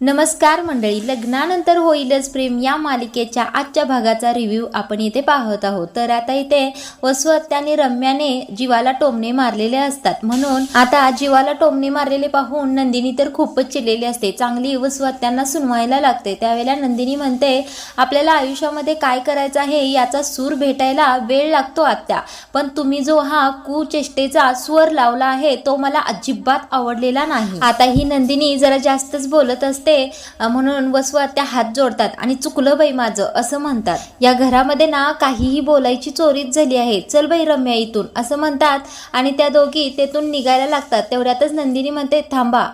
नमस्कार मंडळी लग्नानंतर होईलच प्रेम या मालिकेच्या आजच्या भागाचा रिव्ह्यू आपण इथे पाहत आहोत. तर आता इथे वसुहत्या आणि रम्याने जीवाला टोमणे मारलेले असतात. म्हणून आता जीवाला टोमणे मारलेले पाहून नंदिनी तर खूपच चिडलेली असते. चांगली वसुहत्यांना सुनवायला लागते. त्यावेळेला नंदिनी म्हणते आपल्याला आयुष्यामध्ये काय करायचं आहे याचा सूर भेटायला वेळ लागतो आत्या. पण तुम्ही जो हा कुचेष्टेचा स्वर लावला आहे तो मला अजिबात आवडलेला नाही. आता ही नंदिनी जरा जास्तच बोलत असते. अ, म्हणून वसवा त्या हात जोडतात आणि चुकलं बाई माझं असं म्हणतात. या घरामध्ये ना काहीही बोलायची चोरीच झाली आहे. चल बाई रम्या इथून असं म्हणतात आणि त्या दोघी तेथून निघायला लागतात. तेवढ्यातच नंदिनी म्हणते थांबा.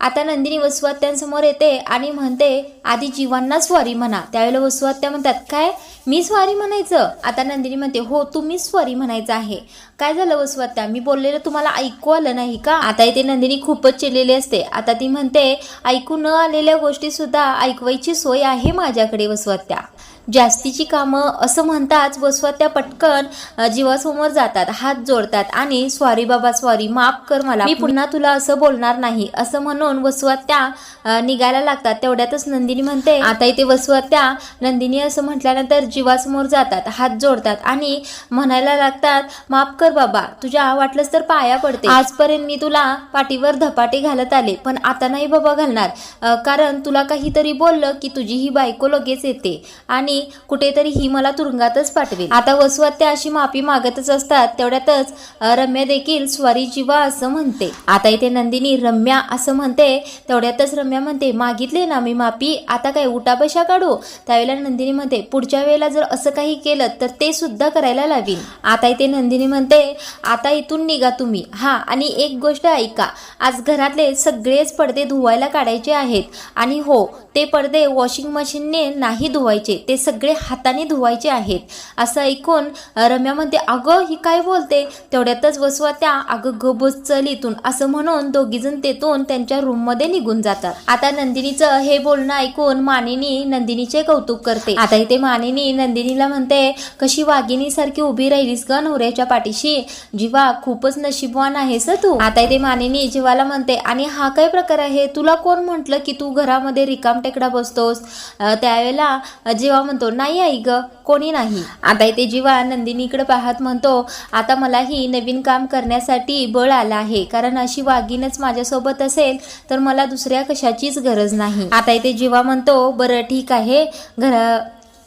आता नंदिनी वसुवात्यांसमोर येते आणि म्हणते आधी जीवांना स्वारी म्हणा. त्यावेळेला वसुवात्या म्हणतात काय? मी स्वारी म्हणायचं? आता नंदिनी म्हणते हो तुम्ही स्वारी म्हणायचं आहे. काय झालं वसुवात्या मी बोललेलं तुम्हाला ऐकू आलं नाही का? आता इथे नंदिनी खूपच चिडलेली असते. आता ती म्हणते ऐकू न आलेल्या गोष्टी सुद्धा ऐकवायची सोय आहे माझ्याकडे वसुहत्या जास्तीची कामं असं म्हणताच त्या पटकन जीवासमोर जातात हात जोडतात आणि स्वारी बाबा स्वारी माफ कर मला मी पुन्हा तुला असं बोलणार नाही असं म्हणून वसुहत्या त्या निघायला लागतात. तेवढ्यातच नंदिनी म्हणते आता इथे वसुहत्या नंदिनी असं म्हटल्यानंतर जीवासमोर जातात हात जोडतात आणि म्हणायला लागतात माफ कर बाबा तुझ्या वाटलंच तर पाया पडते. आजपर्यंत मी तुला पाठीवर धपाटे घालत आले पण आता नाही बाबा घालणार कारण तुला काहीतरी बोललं की तुझी ही बायको लगेच येते. आणि कुठेतरी ही मला तुरुंगातच पाठवेल. आता वसुहत्या अशी माफी मागतच असतात तेवढ्यातच रम्या देखील स्वारी जीवा असं म्हणते. आता इथे नंदिनी रम्या असं म्हणते तेवढ्यातच रम्या म्हणते मागितले ना मी माफी आता काय उठाबशा काढू? त्यावेळेला नंदिनी म्हणते पुढच्या वेळेला जर असं काही केलं तर ते सुद्धा करायला लावीन. आता इथे नंदिनी म्हणते आता इथून निघा तुम्ही. हा आणि एक गोष्ट ऐका. आज घरातले सगळेच पडदे धुवायला काढायचे आहेत. आणि हो ते पडदे वॉशिंग मशीनने नाही धुवायचे ते सगळे हाताने धुवायचे आहेत. असं ऐकून रम्या म्हणते अगं ही काय बोलते? तेवढ्यातच वसवा त्या अगं गबस चल इथून. असं म्हणून दोघीजण तेथून त्यांच्या रूममध्ये निघून जातात. आता नंदिनीचं हे बोलणं ऐकून मानिनी नंदिनीचे कौतुक करते. आता इथे मानिनी नंदिनीला म्हणते कशी वाघिणीसारखी उभी राहिलीस ग नवऱ्याच्या पाठीशी? जीवा खूपच नशीबवान आहेस तू. आता इथे मानिनी जीवाला म्हणते आणि हा काय प्रकार आहे? तुला कोण म्हटलं की तू घरामध्ये रिकाम टेकडा बसतोस? त्यावेळेला जीवा नाही आई ग कोणी नाही. आता इथे जीवा नंदिनीकडे पाहत म्हणतो आता मलाही नवीन काम करण्यासाठी बळ आलं आहे. कारण अशी वाघीनच माझ्यासोबत असेल तर मला दुसऱ्या कशाचीच गरज नाही. आता इथे जीवा म्हणतो बरं ठीक आहे. घरा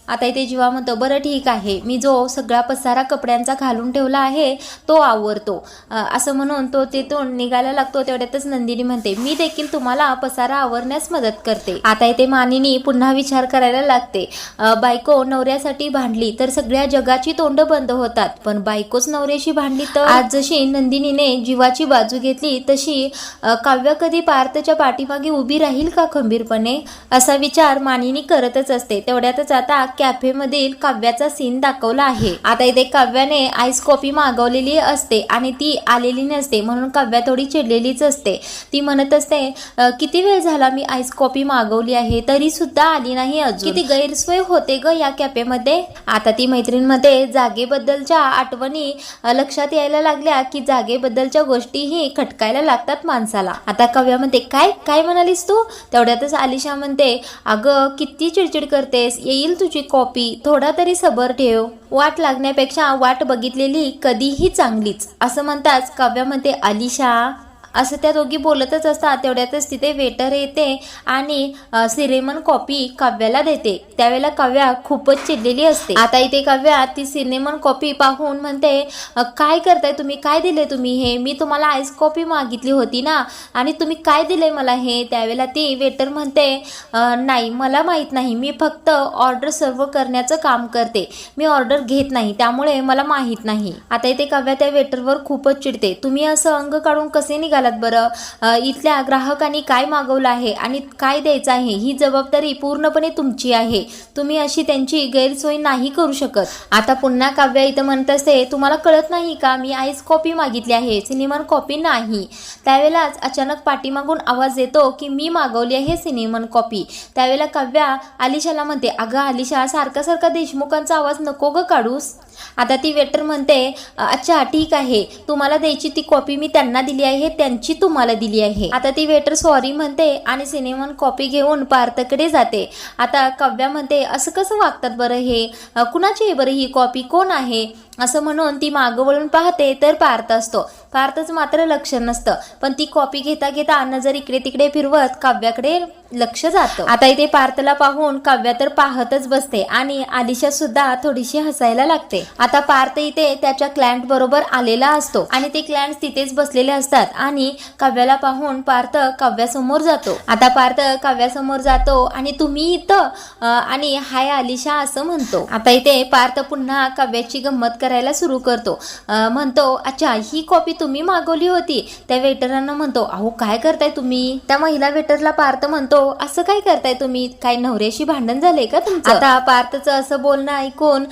आता इथे जीवा म्हणतो बरं ठीक आहे मी जो सगळा पसारा कपड्यांचा घालून ठेवला आहे तो आवरतो. असं म्हणून तो तिथून निघायला लागतो तेवढ्यातच नंदिनी म्हणते मी देखील तुम्हाला पसारा आवरण्यास मदत करते. आता इथे मानिनी पुन्हा विचार करायला लागते. बायको नवऱ्यासाठी भांडली तर सगळ्या जगाची तोंड बंद होतात. पण बायकोच नवऱ्याशी भांडली तर? आज जशी नंदिनीने जीवाची बाजू घेतली तशी काव्य कधी पार्थच्या पाठीमागे उभी राहील का खंबीरपणे? असा विचार मानिनी करतच असते. तेवढ्यातच आता कॅफेमधील काव्याचा सीन दाखवला आहे. आता इथे काव्याने आईस कॉफी मागवलेली असते आणि ती आलेली नसते म्हणून काव्या थोडी चिडलेलीच असते. ती म्हणत असते किती वेळ झाला मी आईस कॉफी मागवली आहे? तरी सुद्धा आली नाही अजून. किती गैरसोय होते ग या कॅफेमध्ये? आता ती मैत्रीणमध्ये जागेबद्दलच्या आठवणी लक्षात यायला लागल्या की जागेबद्दलच्या गोष्टीही खटकायला लागतात माणसाला. आता कव्यामध्ये काय? काय म्हणालीस तू? तेवढ्यातच आलिशा म्हणते अगं किती चिडचिड करतेस? येईल तुझी कॉपी थोडा तरी सबर ठेव. वाट लागण्यापेक्षा वाट बघितलेली कधीही चांगलीच असं म्हणताच काव्यामध्ये आलिशा असं त्या दोघी बोलतच असतात. तेवढ्यातच तिथे वेटर येते आणि सिनेमन कॉपी काव्याला देते. त्यावेळेला काव्या खूपच चिडलेली असते. आता इथे काव्या ती सिनेमन कॉपी पाहून म्हणते काय करताय तुम्ही? काय दिले तुम्ही हे? मी तुम्हाला आईस कॉपी मागितली होती ना? आणि तुम्ही काय दिले मला हे? त्यावेळेला ती वेटर म्हणते नाही मला माहीत नाही. मी फक्त ऑर्डर सर्व करण्याचं काम करते. मी ऑर्डर घेत नाही. त्यामुळे मला माहीत नाही. आता इथे काव्या त्या वेटरवर खूपच चिडते. तुम्ही असं अंग काढून कसे निघालात बरं. इथल्या ग्राहकांनी काय मागवलं आहे आणि काय द्यायचं आहे ही जबाबदारी पूर्णपणे तुमची आहे. तुम्ही अशी त्यांची गैरसोय नाही करू शकत. आता पुन्हा काव्या इथं म्हणत असते तुम्हाला कळत नाही का? मी आईस कॉपी मागितली आहे. सिनेमान कॉपी नाही. त्यावेळेलाच अचानक पाठीमागून आवाज येतो की मी मागवली आहे सिनेमन कॉपी. त्यावेळेला काव्या आलिशाला म्हणते अगं आलिशा सारखा सारखा देशमुखांचा आवाज नको ग काढूस. आता ती वेटर म्हणते अच्छा ठीक आहे. तुम्हाला द्यायची ती कॉपी मी त्यांना दिली आहे त्यांची तुम्हाला दिली आहे. आता ती वेटर सॉरी म्हणते आणि सिनेमन कॉपी घेऊन पार्थकडे जाते. आता काव्या म्हणते असं कसं वागतात बरं हे? कुणाची आहे बरं ही कॉपी कोण आहे? असं म्हणून ती मागं वळून पाहते तर पार्थ असतो. पार्थच मात्र लक्ष नसतं. पण ती कॉपी घेता घेता नजर इकडे तिकडे फिरवत काव्याकडे लक्ष जातं. आता इथे पार्थला पाहून काव्या तर पाहतच बसते आणि आलिशा सुद्धा थोडीशी हसायला लागते. आता पार्थ इथे त्याच्या क्लायंट बरोबर आलेला असतो आणि ते क्लायंट तिथेच बसलेले असतात आणि काव्याला पाहून पार्थ काव्यासमोर जातो. आता पार्थ काव्यासमोर जातो आणि तुम्ही इथं आणि हाय आलिशा असं म्हणतो. आता इथे पार्थ पुन्हा काव्याची गंमत कर करायला सुरू करतो. म्हणतो अच्छा ही कॉपी तुम्ही मागवली होती. त्या वेटरांना म्हणतो अहो काय करताय तुम्ही? त्या महिला वेटरला पार्थ म्हणतो असं काय करताय तुम्ही? काय नवऱ्याशी भांडण झाले का तुमचं? आता पार्थचं असं बोलणं ऐकून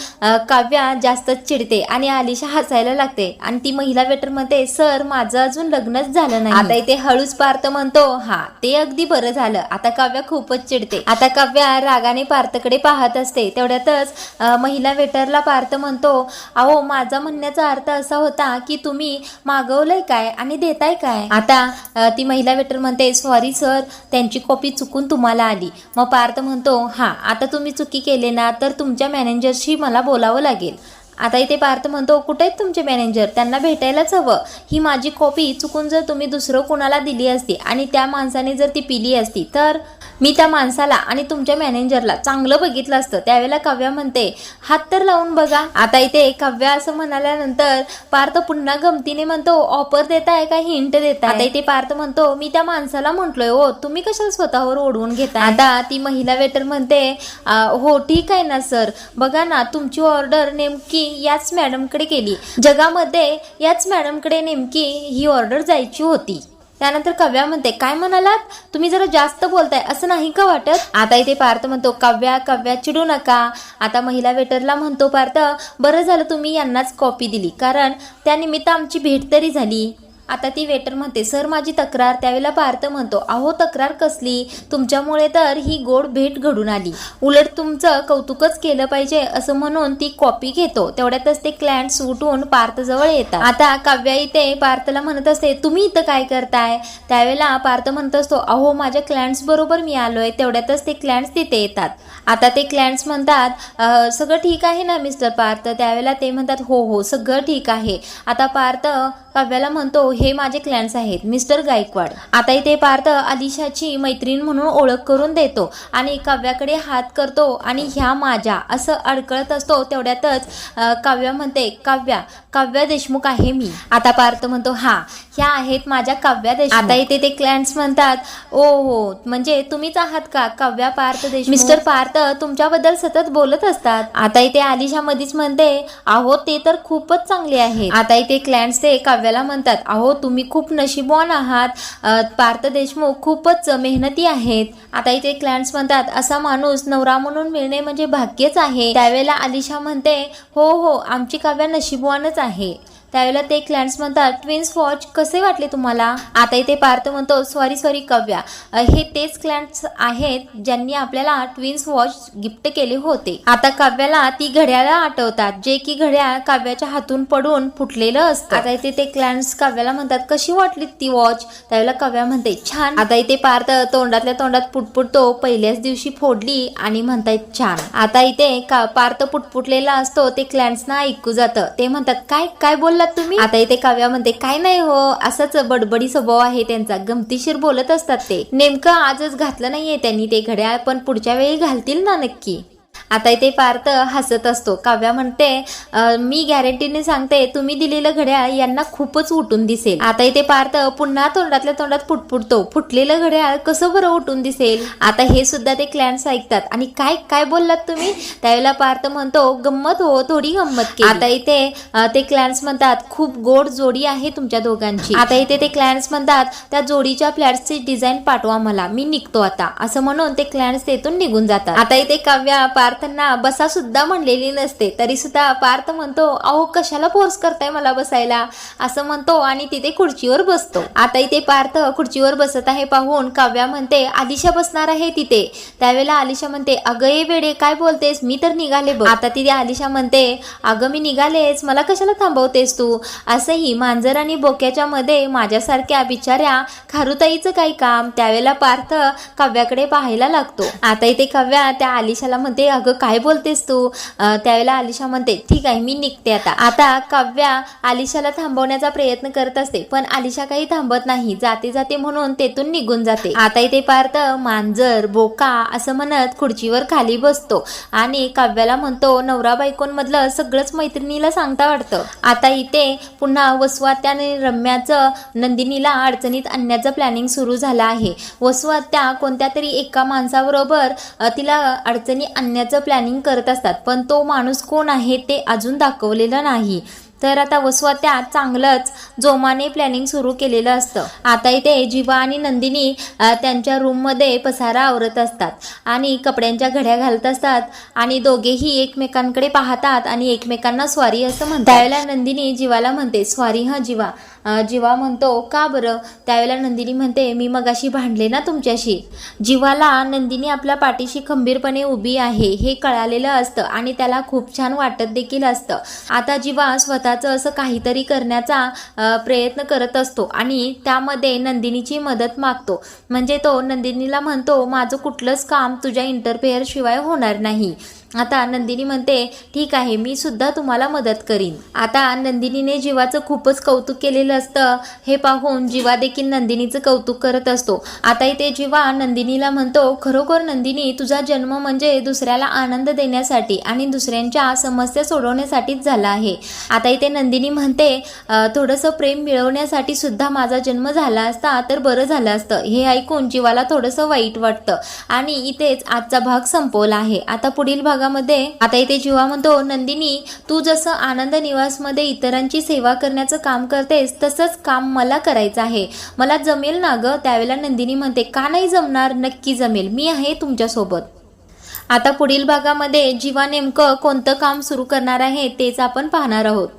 काव्या जास्तच चिडते आणि आलिशा हसायला लागते. आणि ती महिला वेटर म्हणते सर माझं अजून लग्नच झालं नाही. आता इथे हळूच पार्थ म्हणतो हा ते अगदी बरं झालं. आता काव्या खूपच चिडते. आता काव्या रागाने पार्थकडे पाहत असते. तेवढ्यातच महिला वेटरला पार्थ म्हणतो अहो माझा म्हणण्याचा अर्थ असा होता की तुम्ही मागवलंय काय आणि देताय काय? आता ती महिला वेटर म्हणते सॉरी सर त्यांची कॉपी चुकून तुम्हाला आली. मग पार्थ म्हणतो हा आता तुम्ही चुकी केले ना तर तुमच्या मॅनेजरशी मला बोलावं लागेल. आता इथे पार्थ म्हणतो कुठे आहेत तुमचे मॅनेजर त्यांना भेटायलाच हवं. ही माझी कॉपी चुकून जर तुम्ही दुसरं कोणाला दिली असती आणि त्या माणसाने जर ती पिली असती तर मी त्या माणसाला आणि तुमच्या मॅनेजरला चांगलं बघितलं असतं. त्यावेळेला काव्या म्हणते हात तर लावून बघा. आता इथे काव्या असं म्हणाल्यानंतर पार्थ पुन्हा गमतीने म्हणतो ऑफर देताय का? हिंट देताय. आता इथे पार्थ म्हणतो मी त्या माणसाला म्हंटलोय हो तुम्ही कशाला स्वतःवर ओढवून घेता आता ती महिला वेटर म्हणते "आ, हो ठीक आहे ना सर. बघा ना तुमची ऑर्डर नेमकी याच मॅडमकडे केली जगामध्ये याच मॅडमकडे नेमकी ही ऑर्डर जायची होती. त्यानंतर काव्या म्हणते काय म्हणालात? तुम्ही जरा जास्त बोलताय असं नाही का वाटत? आता इथे पार्थ म्हणतो काव्या काव्या चिडू नका. आता महिला वेटरला म्हणतो पार्थ बरं झालं तुम्ही यांनाच कॉपी दिली कारण त्यानिमित्त आमची भेट तरी झाली. आता ती वेटर म्हणते सर माझी तक्रार त्यावेळेला पार्थ म्हणतो अहो तक्रार कसली? तुमच्यामुळे तर ही गोड भेट घडून आली. उलट तुमचं कौतुकच केलं पाहिजे असं म्हणून ती कॉपी घेतो. तेवढ्यातच ते क्लायंट उठून पार्थ जवळ येतात. आता काव्या इथे पार्थला म्हणत असते तुम्ही इथं काय करताय? त्यावेळेला पार्थ म्हणत असतो अहो माझ्या क्लायंट्स बरोबर मी आलोय. तेवढ्यातच ते क्लायंट्स तिथे येतात. आता ते क्लायंट्स म्हणतात सगळं ठीक आहे ना मिस्टर पार्थ? त्यावेळेला ते म्हणतात हो हो सगळं ठीक आहे. आता पार्थ काव्याला म्हणतो हे माझे क्लॅन्स आहेत मिस्टर गायकवाड. आता इथे पार्थ अलिशाची मैत्रीण म्हणून ओळख करून देतो आणि काव्याकडे हात करतो आणि ह्या माझ्या असं अडकळत असतो तेवढ्यातच काव्य काव्या म्हणते काव्या काव्या देशमुख आहे मी. आता पार्थ म्हणतो हा ह्या आहेत माझ्या काव्या देशमुख. आता इथे ते क्लॅन्स म्हणतात ओ हो म्हणजे तुम्हीच आहात का काव्या पार्थ देशमुख? मिस्टर पार्थ तुमच्याबद्दल सतत बोलत असतात. आता इथे आलिशा मधीच म्हणते आहो ते तर खूपच चांगले आहे आता इथे क्लॅन्स ते काव्याला म्हणतात अहो तुम्ही खूप नशीबवान आहात. पार्थ देशमुख खूपच मेहनती आहेत. आता इथे क्लायंट्स म्हणतात असा माणूस नवरा म्हणून मिळणे म्हणजे भाग्यच आहे. त्यावेळेला आलिशा म्हणते हो हो आमची काव्या नशीबवानच आहे. त्यावेळेला ते क्लायंट्स म्हणतात ट्विन्स वॉच कसे वाटले तुम्हाला? आता इथे पार्थ म्हणतो सॉरी सॉरी काव्या. हे तेच क्लायंट्स आहेत ज्यांनी आपल्याला ट्विन्स वॉच गिफ्ट केले होते. आता काव्याला ती घड्याळ आठवतात जे की घड्याळ काव्याच्या हातून पडून फुटलेलं असतं. आता इथे ते क्लायंट्स काव्याला म्हणतात कशी वाटली ती वॉच त्यावेळेला कव्या म्हणते छान. आता इथे पार्थ तोंडातल्या तोंडात पुटपुटतो पहिल्याच दिवशी फोडली आणि म्हणतायत छान. आता इथे का पार्थ पुटपुटलेला असतो ते क्लायंट्सना ऐकू जातं. ते म्हणतात काय काय बोल बोललात तुम्ही? आता इथे काव्या म्हणते काय नाही हो असाच बडबडी स्वभाव आहे त्यांचा गमतीशीर बोलत असतात ते. नेमकं आजच घातलं नाहीये त्यांनी ते घड्याळ पण पुढच्या वेळी घालतील ना नक्की. आता इथे पार्थ हसत असतो. काव्या म्हणते मी गॅरंटीने सांगते तुम्ही दिलेलं घड्याळ यांना खूपच उठून दिसेल. आता इथे पार्थ पुन्हा तोंडातल्या तोंडात फुटफुटतो. फुटलेलं घड्याळ कसं बरं उठून दिसेल? आता हे सुद्धा ते क्लॅन्स ऐकतात. आणि काय काय बोललात तुम्ही? त्यावेळेला पार्थ म्हणतो गंमत हो थोडी गंमत आता इथे ते क्लॅन्स म्हणतात खूप गोड जोडी आहे तुमच्या दोघांची. आता इथे ते क्लॅन्स म्हणतात त्या जोडीच्या फ्लॅट्सची डिझाईन पाठवा मला. मी निघतो आता. असं म्हणून ते क्लॅन्स तेथून निघून जातात. आता इथे काव्या पार्थ पार्थांना बसा सुद्धा म्हणलेली नसते. तरी सुद्धा पार्थ म्हणतो अहो कशाला फोर्स करताय मला बसायला? असं म्हणतो आणि तिथे खुर्चीवर बसतो. आता इथे पार्थ खुर्चीवर बसत आहे पाहून काव्या म्हणते आलिशा बसणार आहे तिथे. त्यावेळेला आलिशा म्हणते अगं ये वेडे काय बोलतेस? मी तर निघाले बघ. आता तिथे आलिशा म्हणते अगं मी निघालेच. मला कशाला थांबवतेस तू? असंही मांजर आणि बोक्याच्या मध्ये माझ्यासारख्या बिचाऱ्या खारुताईचं काही काम त्यावेळेला पार्थ काव्याकडे पाहायला लागतो. आता इथे काव्या त्या आलिशाला म्हणते अगं काय बोलतेस तू? त्यावेळेला आलिशा म्हणते ठीक आहे मी निघते आता. आता काव्या आलिशाला थांबवण्याचा प्रयत्न करत असते पण आलिशा काही थांबत नाही. जाते जाते म्हणून तेथून निघून जाते. आता इथे पार्थ मांजर बोका असं म्हणत खुर्चीवर खाली बसतो आणि काव्याला म्हणतो नवरा बायकोंमधलं सगळंच मैत्रिणीला सांगता वाटतं. आता इथे पुन्हा वसुआत्या आणि रम्याचं नंदिनीला अडचणीत आणण्याचं प्लॅनिंग सुरू झालं आहे. वसुआत्या कोणत्या तरी एका माणसाबरोबर तिला अडचणी आणण्याचं प्लॅनिंग करत असतात. पण तो माणूस कोण आहे ते अजून दाखवलेलं नाही. तर आता वसवात्या चांगलंच जोमाने प्लॅनिंग सुरू केलेलं असतं. आता इथे जीवा आणि नंदिनी त्यांच्या रूममध्ये पसारा आवरत असतात आणि कपड्यांच्या घड्या घालत असतात आणि दोघेही एकमेकांकडे पाहतात आणि एकमेकांना स्वारी असं म्हणतात. त्यावेळेला नंदिनी जीवाला म्हणते स्वारी हा जीवा. जीवा म्हणतो का बरं? त्यावेळेला नंदिनी म्हणते मी मगाशी भांडले ना तुमच्याशी. जीवाला नंदिनी आपल्या पाठीशी खंबीरपणे उभी आहे. हे कळालेलं असतं आणि त्याला खूप छान वाटत देखील असतं. आता जीवा स्वतःचं असं काहीतरी करण्याचा प्रयत्न करत असतो आणि त्यामध्ये नंदिनीची मदत मागतो. म्हणजे तो नंदिनीला म्हणतो माझं कुठलंच काम तुझ्या इंटरफेअरशिवाय होणार नाही. आता नंदिनी म्हणते ठीक आहे मी सुद्धा तुम्हाला मदत करीन. आता नंदिनीने जीवाचं खूपच कौतुक केलेलं असतं. हे पाहून जीवा देखील नंदिनीचं कौतुक करत असतो. आता इथे जीवा नंदिनीला म्हणतो खरोखर नंदिनी तुझा जन्म म्हणजे दुसऱ्याला आनंद देण्यासाठी आणि दुसऱ्यांच्या समस्या सोडवण्यासाठीच झाला आहे. आता इथे नंदिनी म्हणते थोडंसं प्रेम मिळवण्यासाठी सुद्धा माझा जन्म झाला असता तर बरं झालं असतं. हे ऐकून जीवाला थोडंसं वाईट वाटतं. आणि इथेच आजचा भाग संपवला आहे. आता पुढील भाग भागामध्ये आता इथे जीवा म्हणतो नंदिनी तू जसं आनंद निवासमध्ये इतरांची सेवा करण्याचं काम करतेस तसंच काम मला करायचं आहे. मला जमेल ना ग? त्यावेळेला नंदिनी म्हणते का नाही जमणार? नक्की जमेल. मी आहे तुमच्यासोबत. आता पुढील भागामध्ये जीवा नेमकं कोणतं काम सुरू करणार आहे तेच आपण पाहणार आहोत.